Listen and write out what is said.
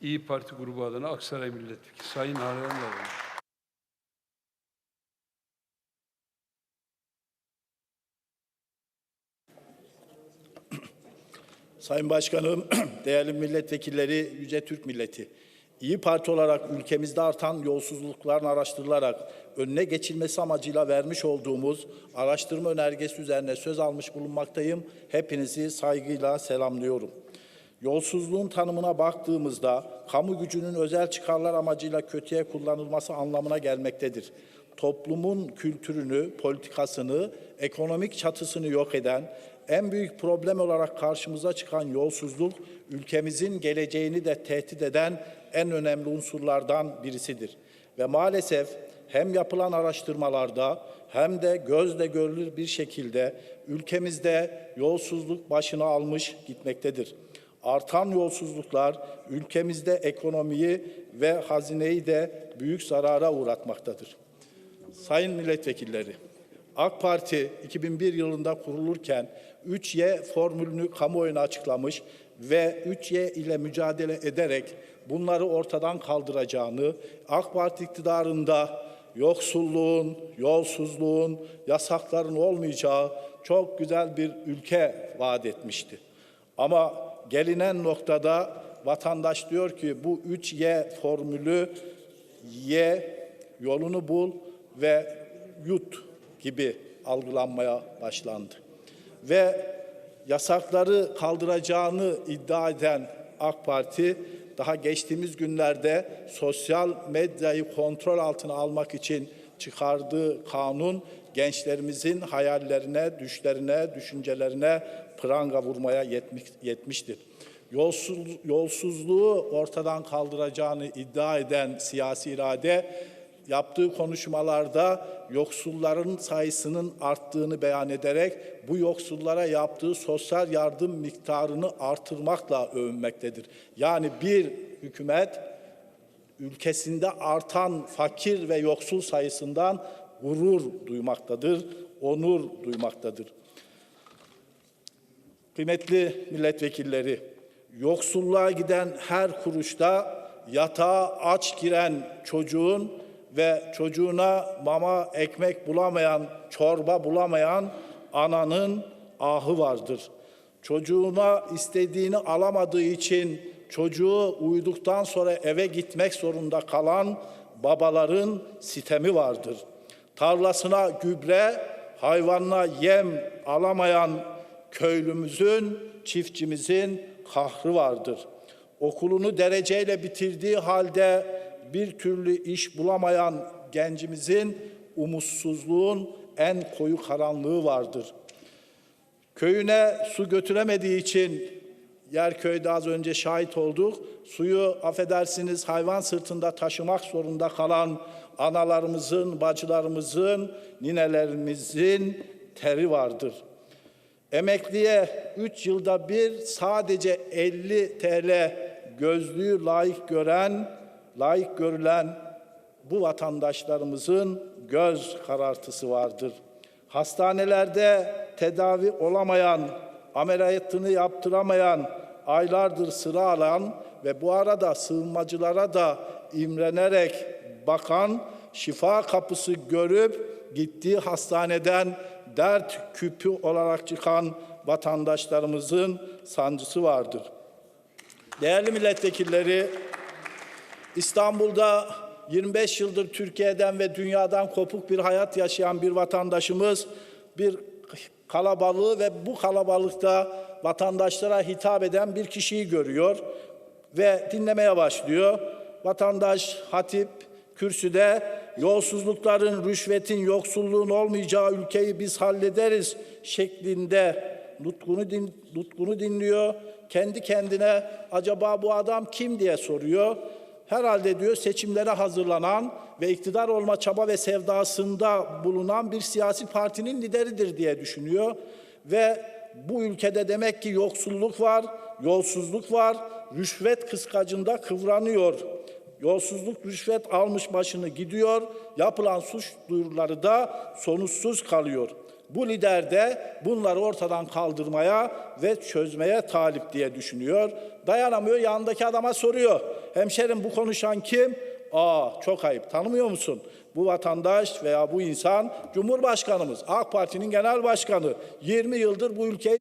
İyi Parti grubu adına Aksaray Milletvekili Sayın Halen Yalın. Sayın Başkanım, değerli milletvekilleri, Yüce Türk Milleti. İyi Parti olarak ülkemizde artan yolsuzlukların araştırılarak önüne geçilmesi amacıyla vermiş olduğumuz araştırma önergesi üzerine söz almış bulunmaktayım. Hepinizi saygıyla selamlıyorum. Yolsuzluğun tanımına baktığımızda kamu gücünün özel çıkarlar amacıyla kötüye kullanılması anlamına gelmektedir. Toplumun kültürünü, politikasını, ekonomik çatısını yok eden, en büyük problem olarak karşımıza çıkan yolsuzluk, ülkemizin geleceğini de tehdit eden en önemli unsurlardan birisidir. Ve maalesef hem yapılan araştırmalarda hem de gözle görülür bir şekilde ülkemizde yolsuzluk başını almış gitmektedir. Artan yolsuzluklar ülkemizde ekonomiyi ve hazineyi de büyük zarara uğratmaktadır. Sayın milletvekilleri, AK Parti 2001 yılında kurulurken 3Y formülünü kamuoyuna açıklamış ve 3Y ile mücadele ederek bunları ortadan kaldıracağını, AK Parti iktidarında yoksulluğun, yolsuzluğun, yasakların olmayacağı çok güzel bir ülke vaat etmişti. Ama gelinen noktada vatandaş diyor ki bu 3Y formülü ye, yolunu bul ve yut gibi algılanmaya başlandı. Ve yasakları kaldıracağını iddia eden AK Parti daha geçtiğimiz günlerde sosyal medyayı kontrol altına almak için çıkardığı kanun gençlerimizin hayallerine, düşlerine, düşüncelerine pranga vurmaya yetmiş, yetmiştir. Yolsuz, yolsuzluğu ortadan kaldıracağını iddia eden siyasi irade yaptığı konuşmalarda yoksulların sayısının arttığını beyan ederek bu yoksullara yaptığı sosyal yardım miktarını artırmakla övünmektedir. Yani bir hükümet ülkesinde artan fakir ve yoksul sayısından gurur duymaktadır, onur duymaktadır. Kıymetli milletvekilleri, yoksulluğa giden her kuruşta yatağa aç giren çocuğun ve çocuğuna mama, ekmek bulamayan, çorba bulamayan ananın ahı vardır. Çocuğuna istediğini alamadığı için çocuğu uyuduktan sonra eve gitmek zorunda kalan babaların sitemi vardır. Tarlasına gübre, hayvanına yem alamayan köylümüzün, çiftçimizin kahrı vardır. Okulunu dereceyle bitirdiği halde bir türlü iş bulamayan gencimizin umutsuzluğun en koyu karanlığı vardır. Köyüne su götüremediği için Yerköy'de az önce şahit olduk. Suyu affedersiniz hayvan sırtında taşımak zorunda kalan analarımızın, bacılarımızın, ninelerimizin teri vardır. Emekliye 3 yılda bir sadece 50 TL gözlüğü layık gören, layık görülen bu vatandaşlarımızın göz karartısı vardır. Hastanelerde tedavi olamayan, ameliyatını yaptıramayan, aylardır sıra alan ve bu arada sığınmacılara da imrenerek bakan, şifa kapısı görüp gittiği hastaneden dert küpü olarak çıkan vatandaşlarımızın sancısı vardır. Değerli milletvekilleri, İstanbul'da 25 yıldır Türkiye'den ve dünyadan kopuk bir hayat yaşayan bir vatandaşımız bir kalabalığı ve bu kalabalıkta vatandaşlara hitap eden bir kişiyi görüyor ve dinlemeye başlıyor. Vatandaş hatip kürsüde yolsuzlukların, rüşvetin, yoksulluğun olmayacağı ülkeyi biz hallederiz şeklinde nutkunu, din, nutkunu dinliyor. Kendi kendine acaba bu adam kim diye soruyor. Herhalde diyor seçimlere hazırlanan ve iktidar olma çaba ve sevdasında bulunan bir siyasi partinin lideridir diye düşünüyor. Ve bu ülkede demek ki yoksulluk var, yolsuzluk var, rüşvet kıskacında kıvranıyor. Yolsuzluk, rüşvet almış başını gidiyor. Yapılan suç duyuruları da sonuçsuz kalıyor. Bu lider de bunları ortadan kaldırmaya ve çözmeye talip diye düşünüyor. Dayanamıyor yanındaki adama soruyor. Hemşerim bu konuşan kim? Aa çok ayıp tanımıyor musun? Bu vatandaş veya bu insan Cumhurbaşkanımız, AK Parti'nin genel başkanı. 20 yıldır bu ülkeyi